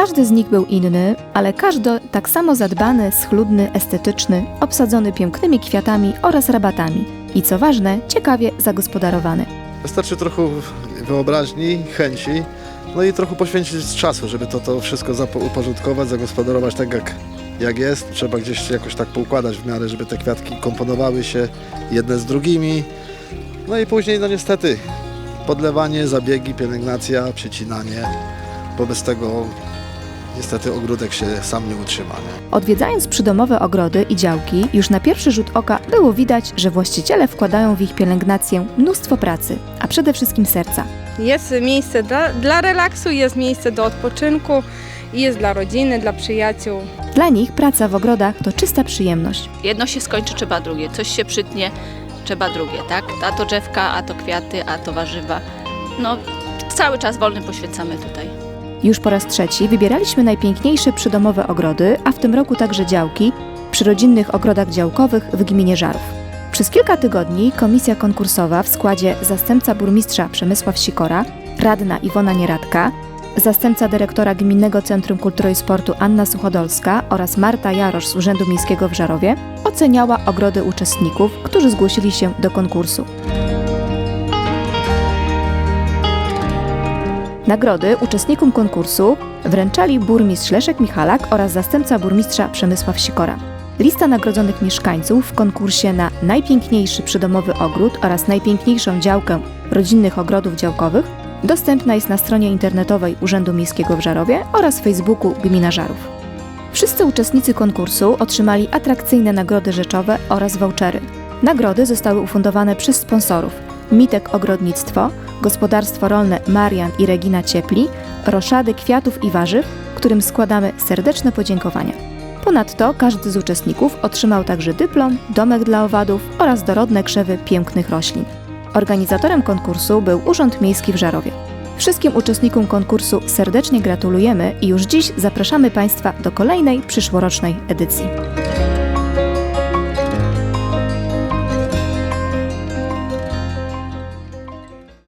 Każdy z nich był inny, ale każdy tak samo zadbany, schludny, estetyczny, obsadzony pięknymi kwiatami oraz rabatami. I co ważne, ciekawie zagospodarowany. Wystarczy trochę wyobraźni, chęci, no i trochę poświęcić czasu, żeby to, to wszystko uporządkować, zagospodarować tak jak, jak jest. Trzeba gdzieś jakoś tak poukładać w miarę, żeby te kwiatki komponowały się jedne z drugimi. No i później, no niestety, podlewanie, zabiegi, pielęgnacja, przecinanie, bo bez tego niestety ogródek się sam nie utrzyma. Nie? Odwiedzając przydomowe ogrody i działki, już na pierwszy rzut oka było widać, że właściciele wkładają w ich pielęgnację mnóstwo pracy, a przede wszystkim serca. Jest miejsce dla, dla relaksu, jest miejsce do odpoczynku, i jest dla rodziny, dla przyjaciół. Dla nich praca w ogrodach to czysta przyjemność. Jedno się skończy, trzeba drugie. Coś się przytnie, trzeba drugie, tak? A to drzewka, a to kwiaty, a to warzywa. No, cały czas wolny poświęcamy tutaj. Już po raz trzeci wybieraliśmy najpiękniejsze przydomowe ogrody, a w tym roku także działki przy rodzinnych ogrodach działkowych w gminie Żarów. Przez kilka tygodni komisja konkursowa w składzie zastępca burmistrza Przemysław Sikora, radna Iwona Nieradka, zastępca dyrektora Gminnego Centrum Kultury i Sportu Anna Suchodolska oraz Marta Jarosz z Urzędu Miejskiego w Żarowie oceniała ogrody uczestników, którzy zgłosili się do konkursu. Nagrody uczestnikom konkursu wręczali burmistrz Leszek Michalak oraz zastępca burmistrza Przemysław Sikora. Lista nagrodzonych mieszkańców w konkursie na najpiękniejszy przydomowy ogród oraz najpiękniejszą działkę rodzinnych ogrodów działkowych dostępna jest na stronie internetowej Urzędu Miejskiego w Żarowie oraz Facebooku Gmina Żarów. Wszyscy uczestnicy konkursu otrzymali atrakcyjne nagrody rzeczowe oraz vouchery. Nagrody zostały ufundowane przez sponsorów Mitek Ogrodnictwo, Gospodarstwo Rolne Marian i Regina Ciepli, Roszady Kwiatów i Warzyw, którym składamy serdeczne podziękowania. Ponadto każdy z uczestników otrzymał także dyplom, domek dla owadów oraz dorodne krzewy pięknych roślin. Organizatorem konkursu był Urząd Miejski w Żarowie. Wszystkim uczestnikom konkursu serdecznie gratulujemy i już dziś zapraszamy Państwa do kolejnej przyszłorocznej edycji.